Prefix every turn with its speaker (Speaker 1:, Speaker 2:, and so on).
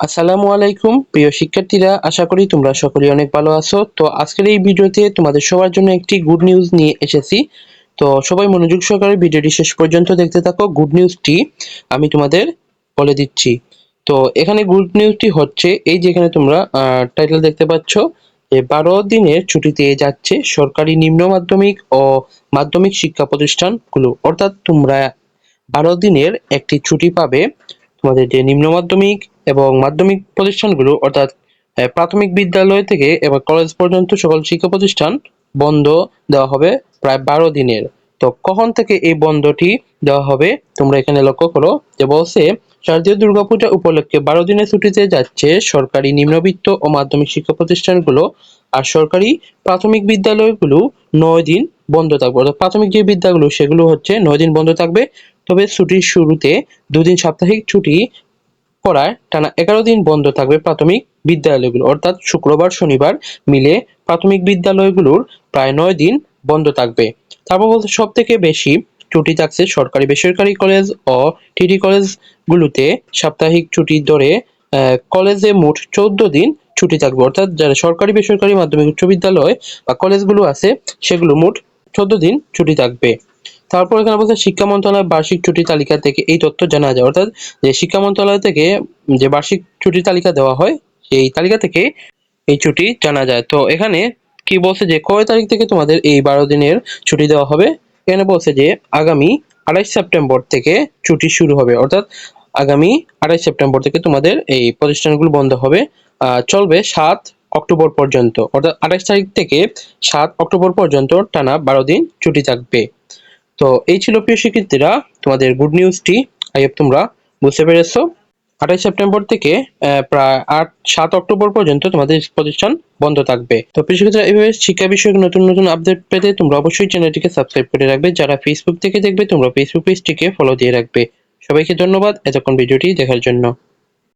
Speaker 1: আসসালামু আলাইকুম, প্রিয় শিক্ষার্থীরা, আশা করি তোমরা সকলে অনেক ভালো আছো। তো আজকের এই ভিডিওতে তোমাদের সবার জন্য একটি গুড নিউজ নিয়ে এসেছি। তো সবাই মনোযোগ সহকারে ভিডিওটি শেষ পর্যন্ত দেখতে থাকো। গুড নিউজটি আমি তোমাদের বলে দিচ্ছি। তো এখানে গুড নিউজটি হচ্ছে, এই যেখানে তোমরা টাইটেল দেখতে পাচ্ছ, যে বারো দিনের ছুটিতে যাচ্ছে সরকারি নিম্ন মাধ্যমিক ও মাধ্যমিক শিক্ষা প্রতিষ্ঠানগুলো। অর্থাৎ তোমরা বারো দিনের একটি ছুটি পাবে তোমাদের যে নিম্ন মাধ্যমিক এবং মাধ্যমিক প্রতিষ্ঠানগুলো, অর্থাৎ প্রাথমিক বিদ্যালয় থেকে এবার কলেজ পর্যন্ত সকল শিক্ষা প্রতিষ্ঠান বন্ধ দেওয়া হবে প্রায় বারো দিনের। তো কখন থেকে এই বন্ধটি দেওয়া হবে তোমরা এখানে লক্ষ্য করো যে বলছে, শারদীয় দুর্গাপূজা উপলক্ষে বারো দিনের ছুটিতে যাচ্ছে সরকারি নিম্নবিত্ত ও মাধ্যমিক শিক্ষা প্রতিষ্ঠানগুলো আর সরকারি প্রাথমিক বিদ্যালয়গুলো নয় দিন বন্ধ থাকবে। অর্থাৎ প্রাথমিক যে বিদ্যালয়গুলো সেগুলো হচ্ছে নয় দিন বন্ধ থাকবে। তবে ছুটির শুরুতে দুদিন সাপ্তাহিক ছুটি করায় টানা এগারো দিন বন্ধ থাকবে প্রাথমিক বিদ্যালয়গুলো। অর্থাৎ শুক্রবার শনিবার মিলে প্রাথমিক বিদ্যালয়গুলোর প্রায় নয় দিন বন্ধ থাকবে। তারপর বলতে সব থেকে বেশি ছুটি থাকছে সরকারি বেসরকারি কলেজ ও টিডি কলেজগুলোতে। সাপ্তাহিক ছুটির দরে আহ, কলেজে মোট চোদ্দ দিন ছুটি থাকবে। অর্থাৎ যারা সরকারি বেসরকারি মাধ্যমিক উচ্চ বিদ্যালয় বা কলেজগুলো আছে সেগুলো মোট চোদ্দ দিন ছুটি থাকবে। তারপর এখানে বলছে, শিক্ষা মন্ত্রণালয়ের বার্ষিক ছুটি তালিকা থেকে এই তথ্য জানা যায়। অর্থাৎ যে শিক্ষা মন্ত্রণালয় থেকে যে বার্ষিক ছুটির তালিকা দেওয়া হয়, সেই তালিকা থেকে এই ছুটি জানা যায়। তো এখানে কি বলছে যে, কয় তারিখ থেকে তোমাদের এই বারো দিনের ছুটি দেওয়া হবে? এখানে বলছে যে, আগামী আঠাইশ সেপ্টেম্বর থেকে ছুটি শুরু হবে। অর্থাৎ আগামী আঠাইশ সেপ্টেম্বর থেকে তোমাদের এই প্রতিষ্ঠানগুলো বন্ধ হবে। চলবে সাত অক্টোবর পর্যন্ত। অর্থাৎ আঠাইশ তারিখ থেকে সাত অক্টোবর পর্যন্ত টানা বারো দিন ছুটি থাকবে। তো এই ছিল প্রিয় শিক্ষার্থীরা তোমাদের গুড নিউজটি আই হোপ তোমরা বুঝতে পেরেছ। আঠাশ সেপ্টেম্বর থেকে প্রায় আট, সাত অক্টোবর পর্যন্ত তোমাদের প্রতিষ্ঠান বন্ধ থাকবে। তো শিক্ষার্থীরা এইভাবে শিক্ষা বিষয়ক নতুন নতুন আপডেট পেতে তোমরা অবশ্যই চ্যানেলটিকে সাবস্ক্রাইব করে রাখবে। যারা ফেসবুক থেকে দেখবে, তোমরা ফেসবুক পেজটিকে ফলো দিয়ে রাখবে। সবাইকে ধন্যবাদ। এতক্ষণ ভিডিওটি দেখার জন্য।